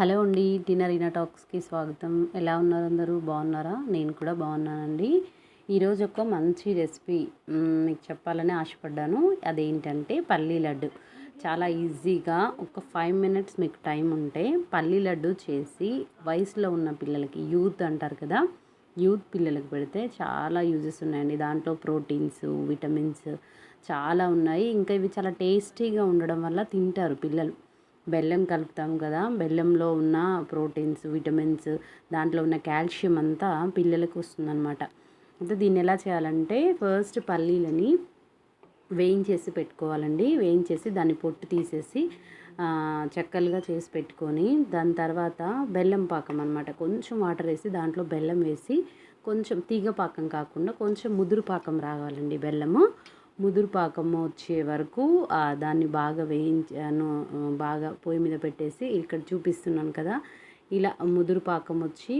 Hello అండి dinner ఇన టాక్స్కి స్వాగతం. ఎలా ఉన్నారు అందరూ? బాగున్నారా? నేను కూడా బాగున్నానండి. ఈరోజు ఒక మంచి రెసిపీ మీకు చెప్పాలని ఆశపడ్డాను. అదేంటంటే పల్లీ లడ్డు. చాలా ఈజీగా ఒక ఫైవ్ మినిట్స్ మీకు టైం ఉంటే పల్లీ లడ్డు చేసి వయసులో ఉన్న పిల్లలకి యూత్ అంటారు కదా యూత్ పిల్లలకు పెడితే చాలా యూజెస్ ఉన్నాయండి. దాంట్లో ప్రోటీన్స్ విటమిన్స్ చాలా ఉన్నాయి. ఇంకా ఇవి చాలా టేస్టీగా ఉండడం వల్ల తింటారు పిల్లలు. బెల్లం కలుపుతాం కదా. బెల్లంలో ఉన్న ప్రోటీన్స్ విటమిన్స్ దాంట్లో ఉన్న కాల్షియం అంతా పిల్లలకు వస్తుందన్నమాట. అయితే దీన్ని ఎలా చేయాలంటే ఫస్ట్ పల్లీలని వేయించేసి పెట్టుకోవాలండి. వేయించేసి దాన్ని పొట్టు తీసేసి చక్కలుగా చెక్కలుగా చేసి పెట్టుకొని దాని తర్వాత బెల్లం పాకం అనమాట కొంచెం వాటర్ వేసి దాంట్లో బెల్లం వేసి కొంచెం తీగ పాకం కాకుండా కొంచెం ముదురు పాకం రావాలండి బెల్లము. ముదురు పాకం వచ్చే వరకు దాన్ని బాగా వేయించాను బాగా పొయ్యి మీద పెట్టేసి ఇక్కడ చూపిస్తున్నాను కదా. ఇలా ముదురు పాకం వచ్చి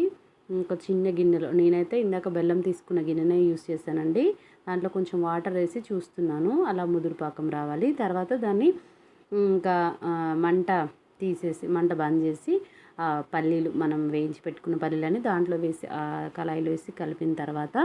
ఒక చిన్న గిన్నెలో నేనైతే ఇందాక బెల్లం తీసుకున్న గిన్నెనే యూస్ చేశానండి. దాంట్లో కొంచెం వాటర్ వేసి చూస్తున్నాను అలా ముదురు పాకం రావాలి. తర్వాత దాన్ని ఇంకా మంట తీసేసి మంట బంద్ చేసి ఆ, పల్లీలు మనం వేయించి పెట్టుకున్న పల్లీలని దాంట్లో వేసి ఆ కళాయిలో వేసి కలిపిన తర్వాత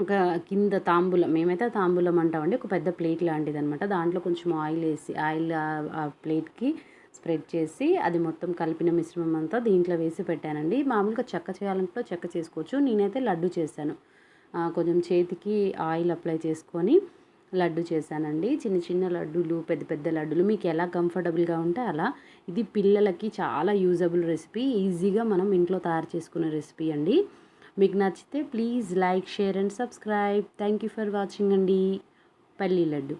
ఒక కింద తాంబూలం మేమైతే తాంబూలం అంటామండి ఒక పెద్ద ప్లేట్ లాంటిది అనమాట దాంట్లో కొంచెం ఆయిల్ వేసి ఆయిల్ ఆ- ప్లేట్కి స్ప్రెడ్ చేసి అది మొత్తం కలిపిన మిశ్రమం అంతా దీంట్లో వేసి పెట్టానండి. మామూలుగా చెక్క చేయాలంటే చెక్క చేసుకోవచ్చు. నేనైతే లడ్డు చేశాను. కొంచెం చేతికి ఆయిల్ అప్లై చేసుకొని లడ్డు చేశానండి. చిన్న చిన్న లడ్డూలు పెద్ద పెద్ద లడ్డూలు మీకు ఎలా కంఫర్టబుల్గా ఉంటే అలా. ఇది పిల్లలకి చాలా యూజబుల్ రెసిపీ ఈజీగా మనం ఇంట్లో తయారు చేసుకునే రెసిపీ అండి. మీకు నచ్చితే please like share and subscribe. Thank you for watching అండి. పల్లీ లడ్డు.